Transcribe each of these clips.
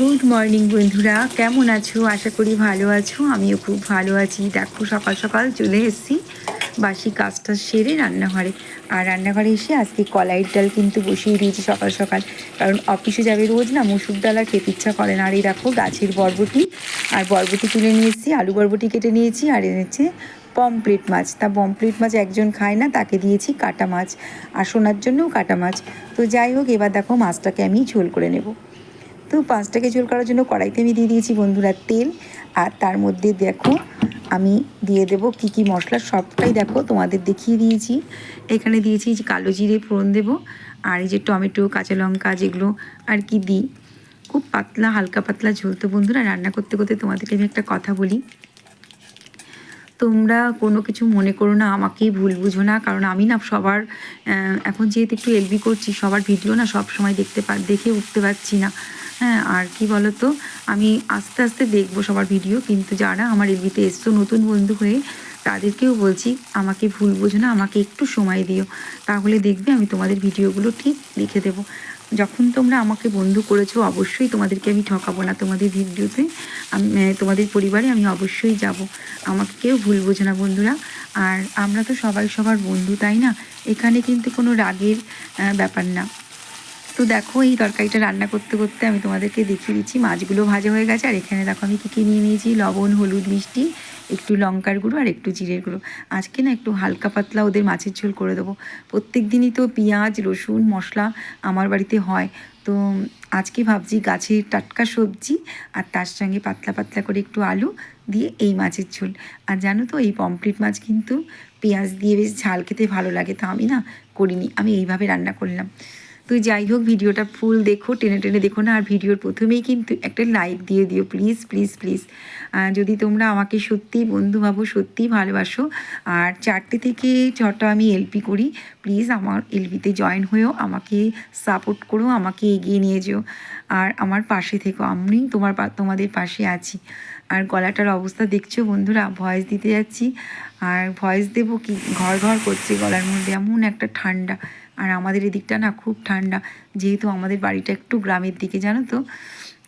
Good morning বন্ধুরা, কেমন আছো? আশা করি ভালো আছো। আমিও খুব ভালো আছি। দেখো, সকাল সকাল চলে এসেছি বাসি কাজটা সেরে রান্নাঘরে। আর রান্নাঘরে এসে আজকে কলাইয়ের ডাল কিন্তু বসিয়ে দিয়েছি সকাল সকাল। কারণ অফিসে যাবে রোজ না, মুসুর ডাল আর খেতে ইচ্ছা করে না। আর এই দেখো, গাছের বরবটি। আর বরবটি তুলে নিয়ে এসেছি, আলু বরবটি কেটে নিয়েছি, আর এনেছে পমপ্লেট মাছ। তা পমপ্লেট মাছ একজন খায় না, তাকে দিয়েছি কাটা মাছ। আর শোনার জন্যও কাটা মাছ। তো যাই হোক, এবার দেখো মাছটাকে আমি ঝোল করে নেব। তো পাঁচটাকে ঝোল করার জন্য কড়াইতে আমি দিয়ে দিয়েছি বন্ধুরা তেল। আর তার মধ্যে দেখো, আমি দিয়ে দেব কি কি মশলা, সবটাই দেখো তোমাদের দেখিয়ে দিয়েছি। এখানে দিয়েছি যে কালো জিরে ফোড়ন দেবো, আর এই যে টমেটো, কাঁচা লঙ্কা যেগুলো আর কি দিই। খুব পাতলা, হালকা পাতলা ঝোল তো বন্ধুরা, রান্না করতে করতে তোমাদেরকে আমি একটা কথা বলি। তোমরা কোনো কিছু মনে করো না, আমাকেই ভুল বুঝো না, কারণ আমি না সবার এখন যেহেতু একটু এলবি করছি, সবার ভিডিও না সব সময় দেখতে পা, দেখে উঠতে পারছি না। হ্যাঁ আর কি বলো তো আমি আস্তে আস্তে দেখব সবার ভিডিও কিন্তু যারা আমার এলবিতে এসছো, নতুন বন্ধু হয়ে, তাদেরকেও বলছি, আমাকে ভুল বোঝো না, আমাকে একটু সময় দিও। তাহলে দেখবে আমি তোমাদের ভিডিওগুলো ঠিক লিখে দেবো। যখন তোমরা আমাকে বন্ধু করেছ, অবশ্যই তোমাদেরকে আমি ঠকাবো না। তোমাদের ভিডিওতে, আমি তোমাদের পরিবারে আমি অবশ্যই যাব। আমাকে কেউ ভুল বোঝে না, বন্ধুরা। আর আমরা তো সবাই সবার বন্ধু, তাই না? এখানে কিন্তু কোনো রাগের ব্যাপার না। তো দেখো, এই তরকারিটা রান্না করতে করতে আমি তোমাদেরকে দেখিয়ে দিচ্ছি। মাছগুলো ভাজা হয়ে গেছে, আর এখানে দেখো আমি কী কী নিয়ে নিয়েছি? লবণ, হলুদ, মিষ্টি, একটু লঙ্কার গুঁড়ো আর একটু জিরের গুঁড়ো। আজকে না একটু হালকা পাতলা ওদের মাছের ঝোল করে দেবো। প্রত্যেক দিনই তো পেঁয়াজ, রসুন, মশলা আমার বাড়িতে হয়। তো আজকে ভাবছি গাছের টাটকা সবজি আর তার সঙ্গে পাতলা পাতলা করে একটু আলু দিয়ে এই মাছের ঝোল। আর জানো তো, এই পমফ্রেট মাছ কিন্তু পেঁয়াজ দিয়ে বেশ ঝাল খেতে ভালো লাগে। তো আমি না করিনি, আমি এইভাবে রান্না করলাম। তো যাই হোক, ভিডিওটা ফুল দেখো, টেনে টেনে দেখো না, আর ভিডিওর প্রথমেই কিন্তু একটা লাইক দিয়ে দিও প্লিজ প্লিজ প্লিজ যদি তোমরা আমাকে সত্যিই বন্ধু ভাবো সত্যিই ভালোবাসো, আর চারটে থেকে ছটা আমি এলপি করি প্লিজ আমার এলপিতে জয়েন হয়েও, আমাকে সাপোর্ট করো, আমাকে এগিয়ে নিয়ে যেও। আর আমার পাশে থেকো, আমি তোমার তোমাদের পাশে আছি। আর গলাটার অবস্থা দেখছ বন্ধুরা ভয়েস দিতে যাচ্ছি। আর ভয়েস দেবো কি, ঘর ঘর করছে গলার মধ্যে, এমন একটা ঠান্ডা। আর আমাদের এদিকটা না খুব ঠান্ডা, যেহেতু আমাদের বাড়িটা একটু গ্রামের দিকে, জানো তো?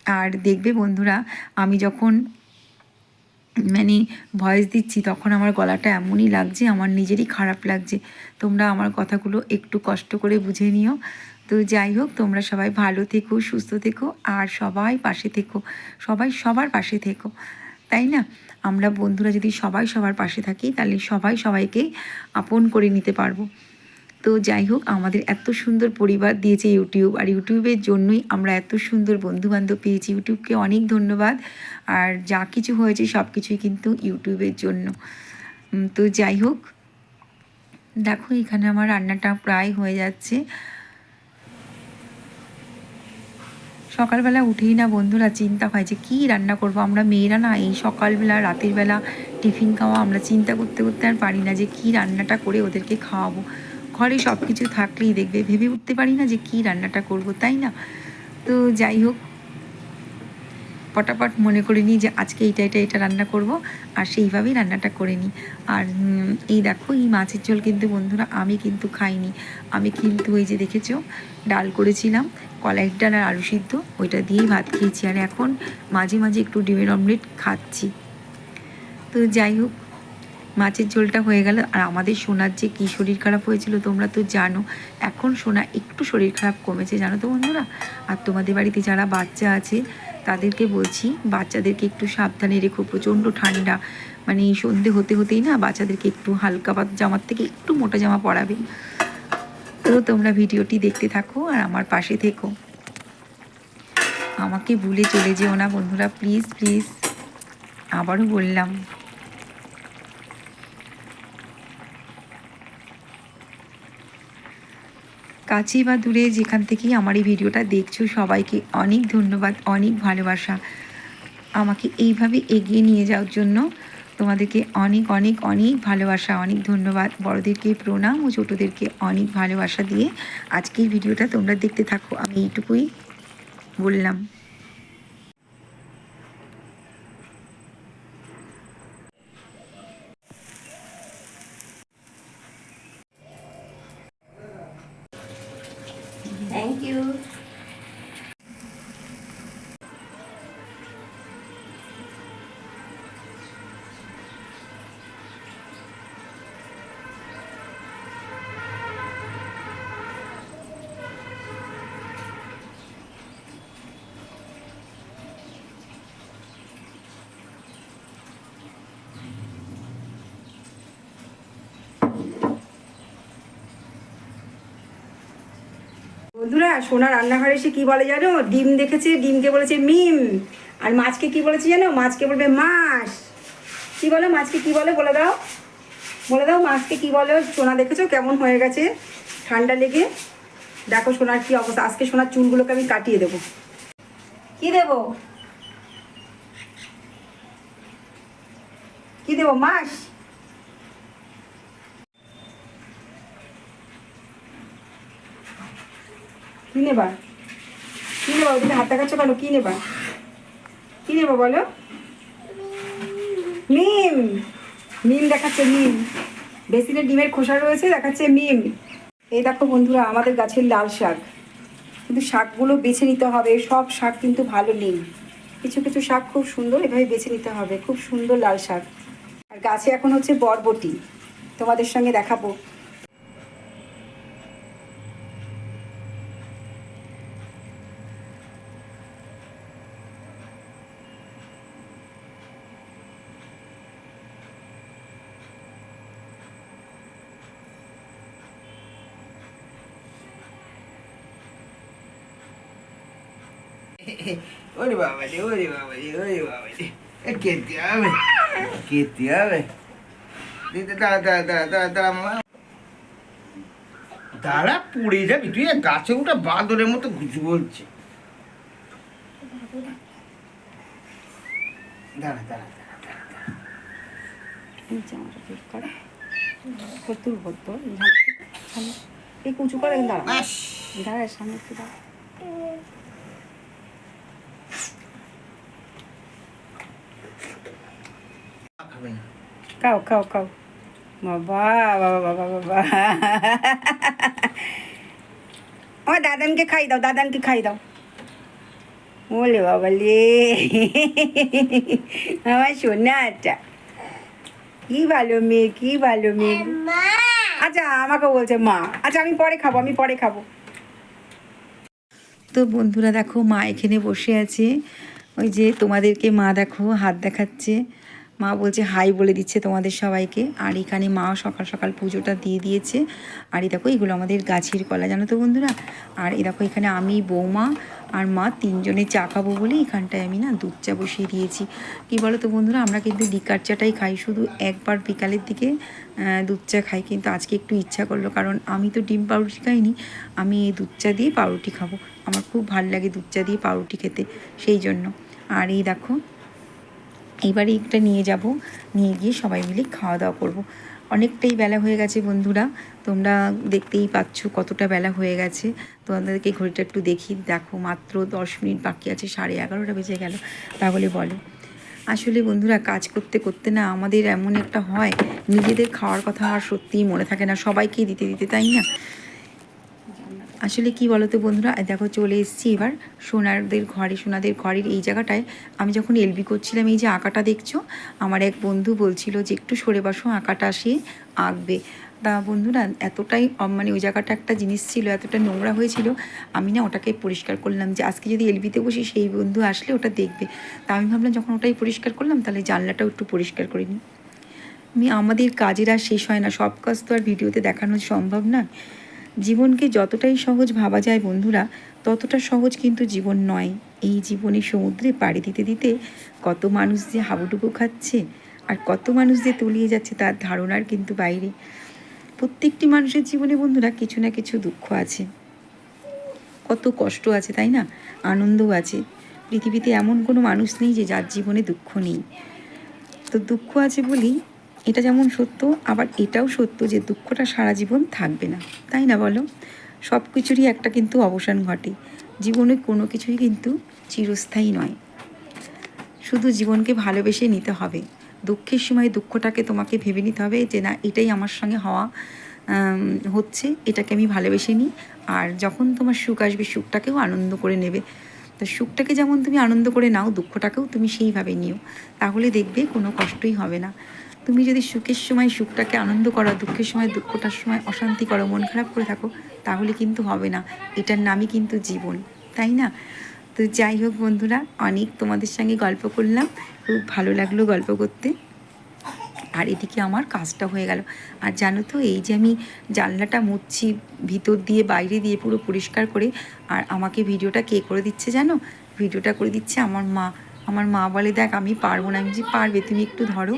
আর দেখবে বন্ধুরা, আমি যখন মানে ভয়েস দিচ্ছি, তখন আমার গলাটা এমনই লাগছে, আমার নিজেরই খারাপ লাগছে। তোমরা আমার কথাগুলো একটু কষ্ট করে বুঝে নিও। তো যাই হোক, তোমরা সবাই ভালো থেকো, সুস্থ থেকো, আর সবাই পাশে থেকো। সবাই সবার পাশে থেকো। তাই না? আমরা বন্ধুরা যদি সবাই সবার পাশে থাকি, তাহলে সবাই সবাইকে আপন করে নিতে পারব। তো যাই হোক, আমাদের এত সুন্দর পরিবার দিয়েছে ইউটিউব, আর ইউটিউবের জন্যই আমরা এত সুন্দর বন্ধুবান্ধব পেয়েছি। ইউটিউবকে অনেক ধন্যবাদ, আর যা কিছু হয়েছে সব কিছুই কিন্তু ইউটিউবের জন্য। তো যাই হোক, দেখো এখানে আমার রান্নাটা প্রায় হয়ে যাচ্ছে। সকালবেলা উঠেই না বন্ধুরা চিন্তা হয় যে কী রান্না করব? আমরা মেয়েরা না এই সকালবেলা, রাতের বেলা টিফিন খাওয়া আমরা চিন্তা করতে করতে আর পারি না যে কী রান্নাটা করে ওদেরকে খাওয়াবো। ঘরে সব কিছু থাকলেই দেখবে। ভেবে উঠতে পারি না যে কী রান্নাটা করব, তাই না? তো যাই হোক, পটাপট মনে করে নিই যে আজকে এইটা এটা এটা রান্না করব আর সেইভাবেই রান্নাটা করে নিই। আর এই দেখো, এই মাছের ঝোল কিন্তু বন্ধুরা আমি কিন্তু খাইনি। আমি কিন্তু ওই যে দেখেছ, ডাল করেছিলাম কলাইয়ের ডাল আর আলু সিদ্ধ, ওইটা দিয়েই ভাত খেয়েছি। আর এখন মাঝে মাঝে একটু ডিমের অমলেট খাচ্ছি। তো যাই হোক মাছের ঝোলটা হয়ে গেল। আর আমাদের সোনার যে কী শরীর খারাপ হয়েছিল তোমরা তো জানো। এখন সোনা একটু শরীর খারাপ কমেছে, জানো তো বন্ধুরা? আর তোমাদের বাড়িতে যারা বাচ্চা আছে, তাদেরকে বলছি, বাচ্চাদেরকে একটু সাবধানে রেখো। প্রচণ্ড ঠান্ডা। মানে সন্ধে হতে হতেই না বাচ্চাদেরকে একটু হালকা পাত জামার থেকে একটু মোটা জামা পরাবে। তো তোমরা ভিডিওটি দেখতে থাকো আর আমার পাশে থেকো। আমাকে ভুলে চলে যেও না বন্ধুরা, প্লিজ প্লিজ। আবারও বললাম। কাছে বা দূরে যেখান থেকেই আমার এই ভিডিওটা দেখছ, সবাইকে অনেক ধন্যবাদ, অনেক ভালোবাসা। আমাকে এইভাবে এগিয়ে নিয়ে যাওয়ার জন্য তোমাদেরকে অনেক অনেক অনেক ভালোবাসা, অনেক ধন্যবাদ। বড়দেরকে প্রণাম ও ছোটোদেরকে অনেক ভালোবাসা দিয়ে আজকের ভিডিওটা তোমরা দেখতে থাকো। আমি এইটুকুই বললাম। বন্ধুরা সোনা রান্নাঘরে এসে কি বলে জানো? ডিম দেখেছে, ডিমকে বলেছে মিম। আর মাছকে কি বলেছে জানো? মাছকে বলবে মাছ কি বলো, মাছকে কি বলে? বলে দাও। বলে দাও, মাছকে কি বলে? সোনা দেখেছ কেমন হয়ে গেছে? ঠান্ডা লেগে। দেখো সোনার কি অবস্থা। আজকে সোনার চুলগুলোকে আমি কাটিয়ে দেবো। কি দেবো? কি দেবো? মাছ কি নেবা? কি নেবা? ওদিকে হাত দেখাচ্ছ কেন? কি নেবা? কি নেবা বলো? মিম! মিম দেখাচ্ছে, মিম। বেসিনে ডিমের খোসা রয়েছে, দেখাচ্ছে মিম। এই দেখো বন্ধুরা, আমাদের গাছের লাল শাক। কিন্তু শাকগুলো বেছে নিতে হবে। সব শাক কিন্তু ভালো নেই। কিছু কিছু শাক খুব সুন্দর এভাবে বেছে নিতে হবে। খুব সুন্দর লাল শাক। আর গাছে এখন হচ্ছে বরবটি। তোমাদের সঙ্গে দেখাবো। ওরে বাবা রে ওরে বাবা রে ওরে বাবা রে খেতে হবে খেতে হবে দাঁড়া পড়ে যাবি তুই গাছে উঠে বাঁদরের মতো গুছু বলছে দাঁড়া দাঁড়া জামাটা ঠিক এই কুচু করে দাঁড়া দাঁড়া সামনে একটু দাঁড়া খাবে না খাও খাও খাও বাবা বাবা বাবা বাবা আমার দাদানকে খাই দাও দাদানকে খাই দাও। বলে বাবা লে। আমার সোনাটা। কি ভালো মেয়ে কি ভালো মেয়ে আচ্ছা আমাকে বলছে মা। আচ্ছা আমি পরে খাব আমি পরে খাব। তো বন্ধুরা দেখো মা এখানে বসে আছে। ওই যে তোমাদেরকে মা দেখো হাত দেখাচ্ছে। মা বলছে, হাই বলে দিচ্ছে তোমাদের সবাইকে। আর এখানে মা সকাল সকাল পুজোটা দিয়ে দিয়েছে। আর এই দেখো, এগুলো আমাদের গাছের কলা, জানো তো বন্ধুরা? আর এ দেখো, এখানে আমি, বৌমা আর মা তিনজনে চা খাব বলে এখানটায় আমি না দুধ চা বসিয়ে দিয়েছি। কী বলো তো বন্ধুরা, আমরা কিন্তু লিকার চাটাই খাই, শুধু একবার বিকালের দিকে দুধ চা খাই। কিন্তু আজকে একটু ইচ্ছা করল, কারণ আমি তো ডিম পাউরুটি খাইনি, আমি এই দুধ চা দিয়ে পাউরুটি খাব। আমার খুব ভালো লাগে দুধ চা দিয়ে পাউরুটি খেতে, সেই জন্য। আর এই দেখো এইবারে একটা নিয়ে যাব। নিয়ে গিয়ে সবাই মিলে খাওয়া দাওয়া করব। অনেকটাই বেলা হয়ে গেছে বন্ধুরা। তোমরা দেখতেই পাচ্ছ কতটা বেলা হয়ে গেছে। তোমাদেরকে ঘড়িটা একটু দেখি। দেখো মাত্র দশ মিনিট বাকি আছে, সাড়ে এগারোটা বেজে গেল। তাহলে বলো। আসলে বন্ধুরা, কাজ করতে করতে না আমাদের এমন একটা হয়, নিজেদের খাওয়ার কথা আর সত্যিই মনে থাকে না। সবাইকেই দিতে দিতে, তাই না? আসলে কি বলতো বন্ধুরা, দেখো চলে এসেছি এবার। সোনারদের ঘরে, সোনাদের ঘরের এই জায়গাটায়। আমি যখন এলবি করছিলাম, এই যে আঁকাটা দেখছ? আমার এক বন্ধু বলছিল যে, একটু সরে বসো, আঁকাটা সে আঁকবে। তা বন্ধুরা, এতটাই মানে ওই জায়গাটা একটা জিনিস ছিল, এতটা নোংরা হয়েছিল। আমি না ওটাকে পরিষ্কার করলাম যে, আজকে যদি এলবিতে বসি সেই বন্ধু আসলে ওটা দেখবে। তা আমি ভাবলাম, যখন ওটাই পরিষ্কার করলাম, তাহলে জানলাটাও একটু পরিষ্কার করে নিই আমাদের কাজের আর শেষ হয় না, সব কাজ তো আর ভিডিওতে দেখানো সম্ভব নয়। জীবনকে যতটাই সহজ ভাবা যায় বন্ধুরা, ততটা সহজ কিন্তু জীবন নয়। এই জীবনে সমুদ্রে পাড়ি দিতে দিতে কত মানুষ যে হাবুডুবু খাচ্ছে আর কত মানুষ যে তলিয়ে যাচ্ছে তার ধারণার কিন্তু বাইরে। প্রত্যেকটি মানুষের জীবনে বন্ধুরা কিছু না কিছু দুঃখ আছে। কত কষ্ট আছে, তাই না? আনন্দও আছে। পৃথিবীতে এমন কোনো মানুষ নেই যে যার জীবনে দুঃখ নেই। তো দুঃখ আছে বলেই এটা যেমন সত্য, আবার এটাও সত্য যে দুঃখটা সারা জীবন থাকবে না। তাই না বলো? সব কিছুরই একটা কিন্তু অবসান ঘটে। জীবনে কোনো কিছুই কিন্তু চিরস্থায়ী নয়। শুধু জীবনকে ভালোবেসে নিতে হবে। দুঃখের সময় দুঃখটাকে তোমাকে ভেবে নিতে হবে যে, না, এটাই আমার সঙ্গে হওয়া হচ্ছে, এটাকে আমি ভালোবেসে নিই। আর যখন তোমার সুখ আসবে, সুখটাকেও আনন্দ করে নেবে। তো সুখটাকে যেমন তুমি আনন্দ করে নাও, দুঃখটাকেও তুমি সেইভাবে নিও। তাহলে দেখবে কোনো কষ্টই হবে না। তুমি যদি সুখের সময় সুখটাকে আনন্দ করো, দুঃখের সময় দুঃখটার সময় অশান্তি করো, মন খারাপ করে থাকো, তাহলে কিন্তু হবে না। এটার নামই কিন্তু জীবন, তাই না? তো যাই হোক বন্ধুরা, অনেক তোমাদের সঙ্গে গল্প করলাম। খুব ভালো লাগল গল্প করতে। আর এদিকে আমার কাজটা হয়ে গেল। আর জানো তো, এই যে আমি জানলাটা মুছছি ভিতর দিয়ে, বাইরে দিয়ে পুরো পরিষ্কার করে, আর আমাকে ভিডিওটা কে করে দিচ্ছে জানো? ভিডিওটা করে দিচ্ছে আমার মা। আমার মা বলে, দেখ, আমি পারব না। আমি যে পারবে, তুমি একটু ধরো।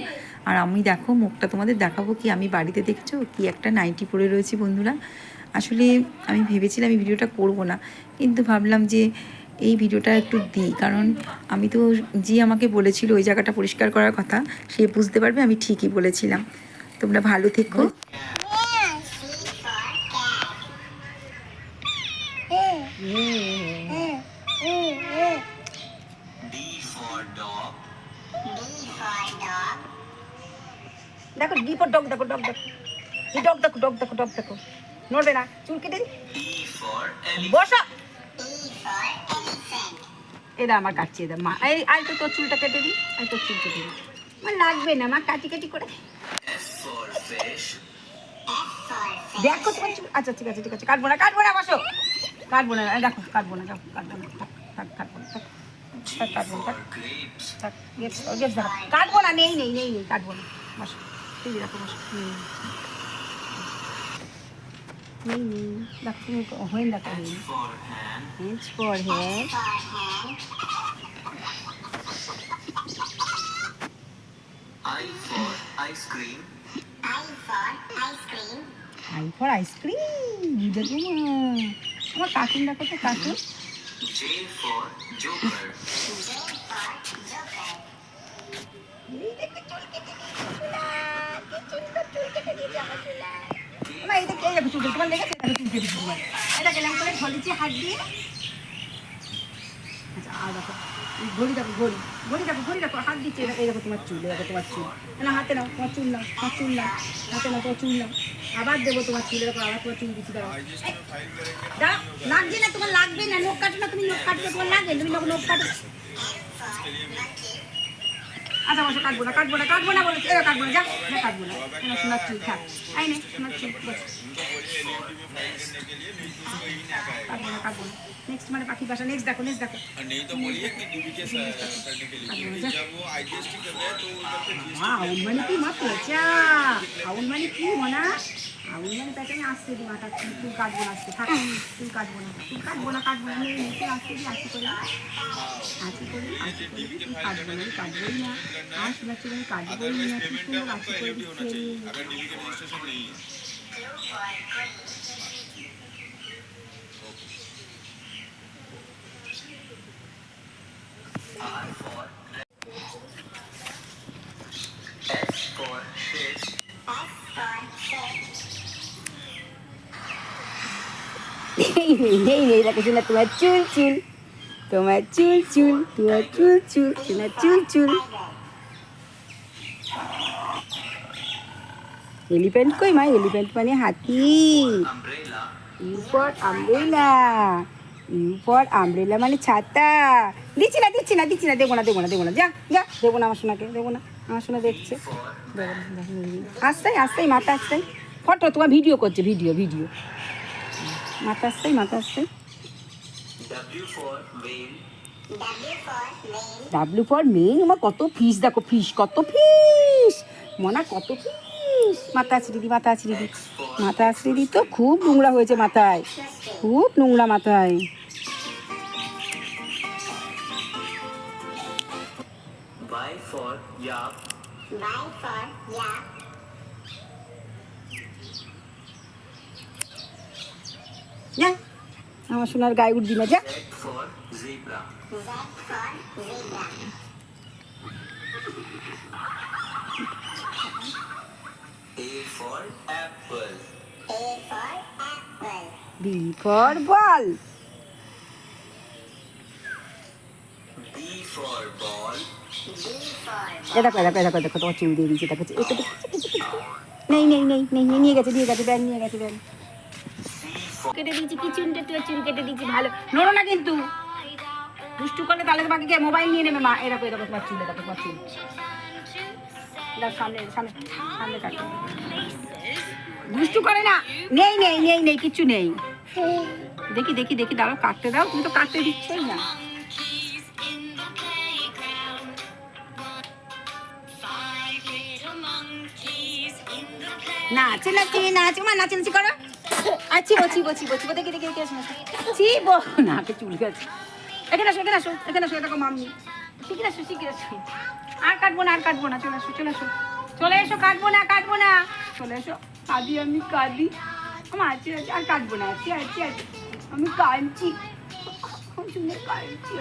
আর আমি দেখো, মুখটা তোমাদের দেখাবো কি আমি বাড়িতে দেখছ? কি একটা নাইটি পরে রয়েছি বন্ধুরা। আসলে আমি ভেবেছিলাম এই ভিডিওটা করব না, কিন্তু ভাবলাম যে এই ভিডিওটা একটু দিই, কারণ আমি তো যে আমাকে বলেছিল ওই জায়গাটা পরিষ্কার করার কথা, সে বুঝতে পারবে আমি ঠিকই বলেছিলাম। তোমরা ভালো থেকো। দেখো ডিপর ডগ দেখো ডগ দেখো। ডগ দেখো ডগ দেখো ডগ দেখো। নড়বে না। চুল কেটে বসা। এটা আমার কাটছে এটা মা এই আই তো তোর চুলটা কেটে দিই। আই তোর চুল কেটে দিই। আমার লাগবে না। মা কাটি কাটি করে। দেখো তোমার চুল। আচ্ছা ঠিক আছে ঠিক আছে। কাটবো না কাটবো না বসো। কাটবো না দেখো কাটবো না দেখো কাটবো না থাক, কাটবো না থাক। কাটবো না থাক। কাটবো না নেই নেই নেই নেই কাটবো না বসো। আছে দেখো নেই, নেই নেই নেই দেখো তুমি হইন দেখো হইন Hands for head. I for ice cream. I for ice cream দেখো মা আমার কার্টুন দেখো তো কার্টুন J for joker. মা এটা কেলাম করে ঢলিছি হাত দিয়ে ঘড়ি দেখো ঘড়ি ঘড়ি ঘড়ি দেখো হাত দিচ্ছে এই দেখো তোমার চুল দেখো তোমার চুল না হাতে নাও তোমার নাও তোমার নাও হাতে নাও তোমার নাও আবার দেবো তোমার চুল দেখো আবার তোমার চুল দিচ্ছি দাঁড়াও দাঁড়াও লাগছে না তোমার লাগবে না, নখ কাটো না, তুমি নখ কাটলে তোমার লাগে, তুমি নখ নখ কাটো আচ্ছা বসে কাটবো না কাটবো না কাটবো না বলেছি এবার কাটবো না যা যা কাটবো না আমার সোনার চুল থাক আই নে সোনার চুল বস কাটবো না কাটবো না নেক্সট মানে পাখি বাসা নেক্সট দেখো নেক্সট দেখো नहीं तो बोलिए कि डीबी के साथ करने के लिए আমি জানি তাই আমি আসতে দিই মাথা চুল কাটবো না আজকে থাক চুল কাটবো না চুল কাটবো কাটবো না আমি নিচে আসতে করে আসি করে আসি করে না কাটবোই না। আর চুলা আমি কাটবোই না কি নেই নেই নেই দেখো তোমার চুল চুল তোমার চুল চুল তোমার চুল চুল তোমার চুল চুল এলিফ্যান্ট কই মা এলিফ্যান্ট মানে হাতি Umbrella. U for umbrella U for umbrella মানে ছাতা দিচ্ছি না দিচ্ছি না দিচ্ছি না দেবো না দেবো না দেবো না যা যা দেবো না আমার সোনাকে দেবো না আমার সোনা দেখছে। না, না। আসতেই আসতেই মাথা আসতেই ফটো তোমার ভিডিও করছে ভিডিও ভিডিও মাথা আসতেই মাথা W ডাব্লিউ ফর মেন আমার কত ফিস দেখো ফিস কত ফিস মনা কত ফিস মাথা আছে দিদি মাথা আছে দিদি। মাথা আছে দিদি তো খুব নোংরা হয়েছে মাথায়। খুব নোংরা মাথায়। Y for yak. যা আমার সোনার গায়ে উঠবি না যা. B ball B for ball. এ দেখো দেখো দেখো তোমার চুল দিয়ে দিয়েছে দেখো নেই নেই নেই নেই, নিয়ে গেছে নিয়ে গেছে ব্যাগ নিয়ে গেছে ব্যাগ কেটে দিয়েছি, কি চুনটা তুই চুন কেটে দিয়েছি, ভালো। নড়ো না কিন্তু। দুষ্টু করলে তাহলে তোমাকে কে? মোবাইল নিয়ে নেবে মা। এরকম এরকম তোমার চুল দেখো তোমার চুল। দাও দুষ্টু করে না। নেই নেই নেই নেই, কিচ্ছু নেই। দেখি দেখি দেখি, দাঁড়াও, কাটতে দাও। তুমি তো কাটতে দিচ্ছই না। নাচে নাচে নাচে, মা, নাচে, নাচি করো। আর চিবো চিবো চিবো চিবো, দেখে দেখে দেখে আসো চিবো নাকে চুল গেছে। এখানে আসো এখানে আসো এখানে আসো এরকম মাম্মি শিখে আসো শিখে আসো। আর কাটবো না, আর কাটবো না, চলে আসো চলে আসো। চলে এসো, কাটবো না কাটবো না। চলে এসো। কাঁদি আমি কাঁদি। আমার আছে আছে আর কাটবো না আছে আছে আছে আমি কাঁদছি। চুলে কাঁদছি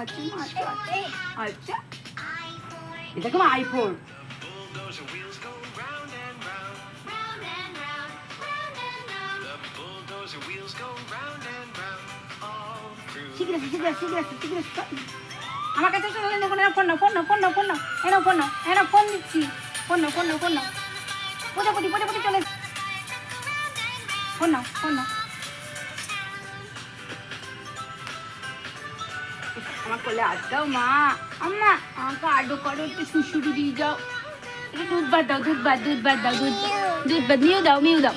আচ্ছা আচ্ছা আচ্ছা। আচ্ছা। এটা iPhone bulldozer wheels go round and round. All through শিখে গেছে শিখে গেছে আমার কাছে এসে বললেন দেখুন ফোন না ফোন না ফোন না ফোন না এনো ফোন না এনো ফোন দিচ্ছি। ফোন না ফোন না ফোন না প্রজাপতি প্রজাপতি চলে ফোন না ফোন না আমার দাও মা। আম্মা আমাকে আডো করো একটু দিয়ে যাও। একটু দুধ ভাত দাও দুধ ভাত দুধ ভাত দাও দুধ দুধ ভাত মিউ দাও মিউ দাও।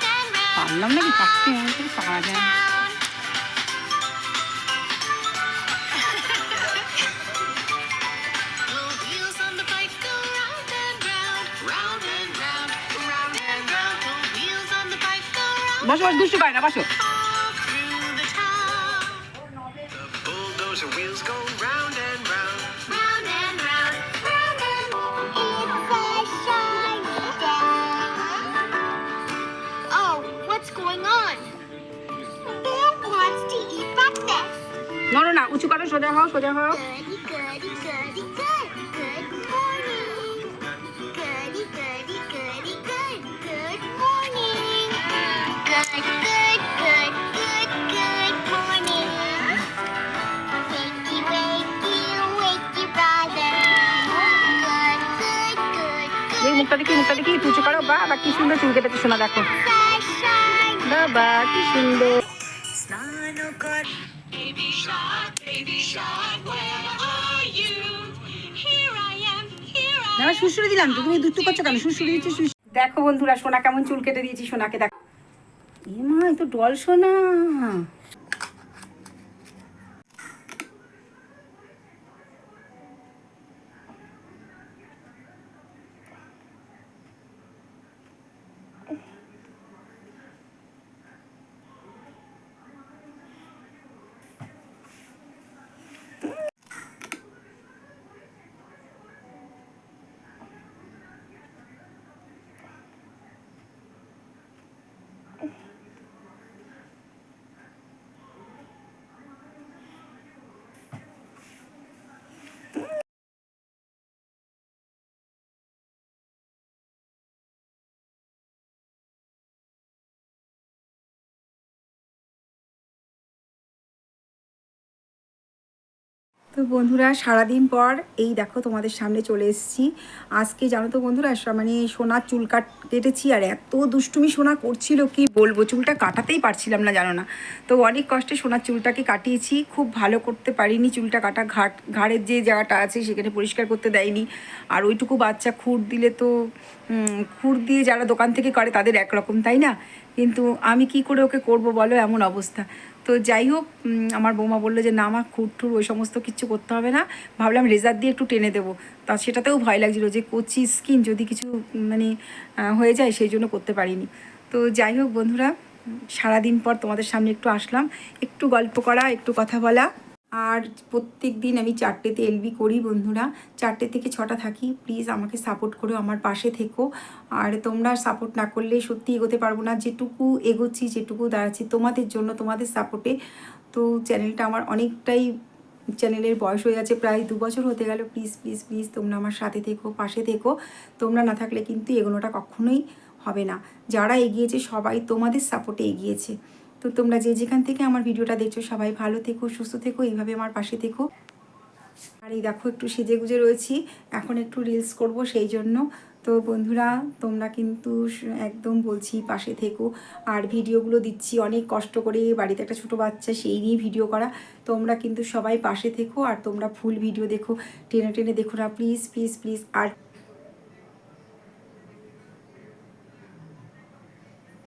পারলাম নাকি পারতে আমাকে পারা যায় না round. The wheels on the নড়ো না উঁচু করো সোজা হও সোজা হও. মুখটা দেখি মুখটা দেখি উঁচু করো বা কি সুন্দর চুল কেটেছে শোনা দেখো বাবা কি সুন্দর না শুশুরি দিলাম তো তুমি দুটো করছ কেন? শুশুরি দিচ্ছি দেখো বন্ধুরা সোনা কেমন চুল কেটে দিয়েছি সোনাকে দেখো। এ মা তো ডল সোনা। তো বন্ধুরা, সারাদিন পর এই দেখো তোমাদের সামনে চলে এসেছি। আজকে জানো তো বন্ধুরা মানে সোনার চুল কাট কেটেছি আর এত দুষ্টুমি সোনা করছিল, কি বলব? চুলটা কাটাতেই পারছিলাম না, জানো না। তো অনেক কষ্টে সোনার চুলটাকে কাটিয়েছি, খুব ভালো করতে পারিনি চুলটা কাটা। ঘাট ঘাড়ের যে জায়গাটা আছে সেখানে পরিষ্কার করতে দেয়নি। আর ওইটুকু বাচ্চা খুঁড় দিলে তো খুর দিয়ে যারা দোকান থেকে করে তাদের একরকম, তাই না? কিন্তু আমি কি করে ওকে করব বলো? এমন অবস্থা। তো যাই হোক আমার বৌমা বলল যে, না আমার খুঁট ঠুর, ওই সমস্ত কিছু করতে হবে না। ভাবলাম রেজার দিয়ে একটু টেনে দেবো। তা সেটাতেও ভয় লাগছিল যে, কচি স্কিন যদি কিছু মানে হয়ে যায়, সেই জন্য করতে পারিনি। তো যাই হোক বন্ধুরা, সারাদিন পর তোমাদের সামনে একটু আসলাম। একটু গল্প করা, একটু কথা বলা। আর প্রত্যেক দিন আমি চারটেতে এলবি করি বন্ধুরা। চারটে থেকে ছটা থাকি। প্লিজ আমাকে সাপোর্ট করো, আমার পাশে থেকো। আর তোমরা সাপোর্ট না করলে সত্যি এগোতে পারব না। যেটুকু এগোচ্ছি, যেটুকু দাঁড়াচ্ছি, তোমাদের জন্য, তোমাদের সাপোর্টে তো চ্যানেলটা আমার অনেকটাই চ্যানেলের বয়স হয়ে যাচ্ছে, প্রায় দু বছর হতে গেল। প্লিজ প্লিজ প্লিজ তোমরা আমার সাথে থেকো, পাশে থেকো। তোমরা না থাকলে কিন্তু এগোনোটা কখনোই হবে না। যারা এগিয়েছে, সবাই তোমাদের সাপোর্টে এগিয়েছে। তো তোমরা যে যেখান থেকে আমার ভিডিওটা দেখছ, সবাই ভালো থেকো, সুস্থ থেকো, এইভাবে আমার পাশে থেকো। আর এই দেখো, একটু সেজে গুজে রয়েছি। এখন একটু রিলস করব সেই জন্য। তো বন্ধুরা, তোমরা কিন্তু একদম বলছি পাশে থেকো। আর ভিডিওগুলো দিচ্ছি, অনেক কষ্ট করে বাড়িতে একটা ছোটো বাচ্চা, সেই নিয়ে ভিডিও করা। তোমরা কিন্তু সবাই পাশে থেকো, আর তোমরা ফুল ভিডিও দেখো। টেনে টেনে দেখো না প্লিজ প্লিজ প্লিজ আর